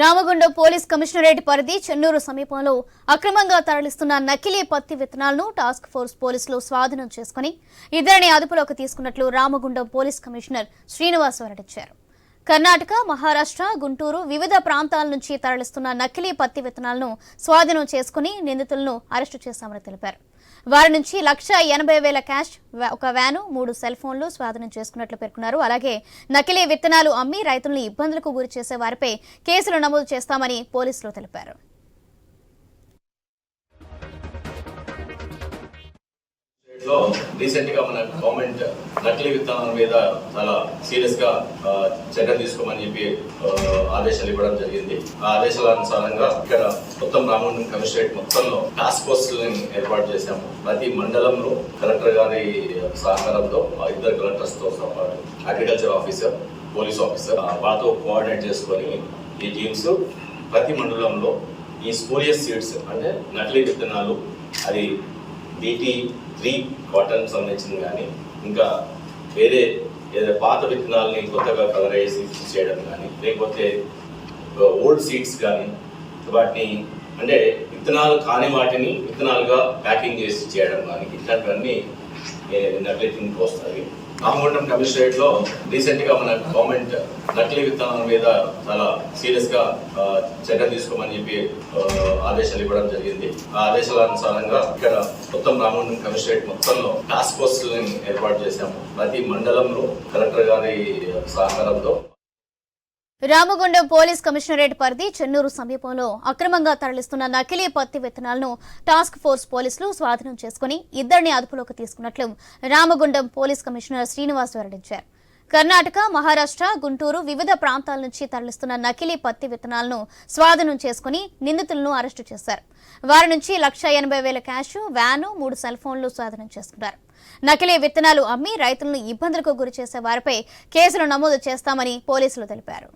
Ramagundam police commissionerate పరిధి చెన్నూరు సమీపంలో అక్రమంగా తరలిస్తున్న నకిలీ పత్తి విత్తనాలను టాస్క్ ఫోర్స్ పోలీసులు స్వాధీనం చేసుకుని ఇద్దరిని అదుపులోకి తీసుకున్నట్లు రామగుండం పోలీస్ కమిషనర్ శ్రీనివాస్ వెల్లడించారు. కర్ణాటక మహారాష్ట్ర గుంటూరు వివిధ ప్రాంతాల నుంచి తరలిస్తున్న నకిలీ పత్తి విత్తనాలను స్వాధీనం చేసుకుని నిందితులను అరెస్టు చేశామని తెలిపారు. వారి నుంచి లక్ష ఎనభై వేల క్యాష్ ఒక వ్యాను మూడు సెల్ ఫోన్లు స్వాధీనం చేసుకున్నట్లు పేర్కొన్నారు. అలాగే నకిలీ విత్తనాలు అమ్మి రైతులను ఇబ్బందులకు గురి చేసే వారిపై కేసులు నమోదు చేస్తామని పోలీసులు తెలిపారు. లో రీసెంట్గా మన గవర్నమెంట్ నకిలీ విత్తనాల మీద చాలా సీరియస్గా చర్యలు తీసుకోమని చెప్పి ఆదేశాలు ఇవ్వడం జరిగింది. ఆ ఆదేశాల అనుసారంగా ఇక్కడ మొత్తం రామగుండం కమిషనరేట్ మొత్తంలో టాస్క్ ఫోర్స్ ఏర్పాటు చేశాము. ప్రతి మండలంలో కలెక్టర్ గారి సహకారంతో ఆ ఇద్దరు కలెక్టర్స్తో పాటు అగ్రికల్చర్ ఆఫీసర్ పోలీస్ ఆఫీసర్ ఆ, వాళ్ళతో కోఆర్డినేట్ చేసుకొని ఈ టీమ్స్ ప్రతి మండలంలో ఈ స్పోరియస్ సీడ్స్ అంటే నకిలీ విత్తనాలు అది బీటీ త్రీ కాటన్ సంబంధించింది కానీ ఇంకా వేరే ఏదైనా పాత విత్తనాలని కొత్తగా కలర్ వేసి చేయడం కానీ లేకపోతే ఓల్డ్ సీడ్స్ కానీ వాటిని అంటే విత్తనాలు కాని వాటిని విత్తనాలుగా ప్యాకింగ్ చేసి చేయడం కానీ ఇట్లాంటివన్నీ నెగ్లెక్టింగ్కి వస్తాయి. రామగుండం కమిషనరేట్లో రీసెంట్గా మన గవర్నమెంట్ నకిలీ విత్తనాల మీద చాలా సీరియస్గా చర్య తీసుకోమని చెప్పి ఆదేశాలు ఇవ్వడం జరిగింది. ఆ ఆదేశాల అనుసారంగా ఇక్కడ మొత్తం రామగుండం కమిషనరేట్ మొత్తంలో టాస్క్ ఫోర్స్ ఏర్పాటు చేశాము. ప్రతి మండలంలో కలెక్టర్ గారి సహకారంతో రామగుండం పోలీస్ కమిషనరేట్ పరిధి చెన్నూరు సమీపంలో అక్రమంగా తరలిస్తున్న నకిలీ పత్తి విత్తనాలను టాస్క్ ఫోర్స్ పోలీసులు స్వాధీనం చేసుకుని ఇద్దరిని అదుపులోకి తీసుకున్నట్లు రామగుండం పోలీస్ కమిషనర్ శ్రీనివాస్ వెల్లడించారు. కర్ణాటక మహారాష్ట్ర గుంటూరు వివిధ ప్రాంతాల నుంచి తరలిస్తున్న నకిలీ పత్తి విత్తనాలను స్వాధీనం చేసుకుని నిందితులను అరెస్టు చేశారు. వారి నుంచి లక్ష ఎనభై వేల క్యాష్ వ్యాను మూడు సెల్ ఫోన్లు స్వాధీనం చేసుకున్నారు. నకిలీ విత్తనాలు అమ్మి రైతులను ఇబ్బందులకు గురి చేసే వారిపై కేసులు నమోదు చేస్తామని పోలీసులు తెలిపారు.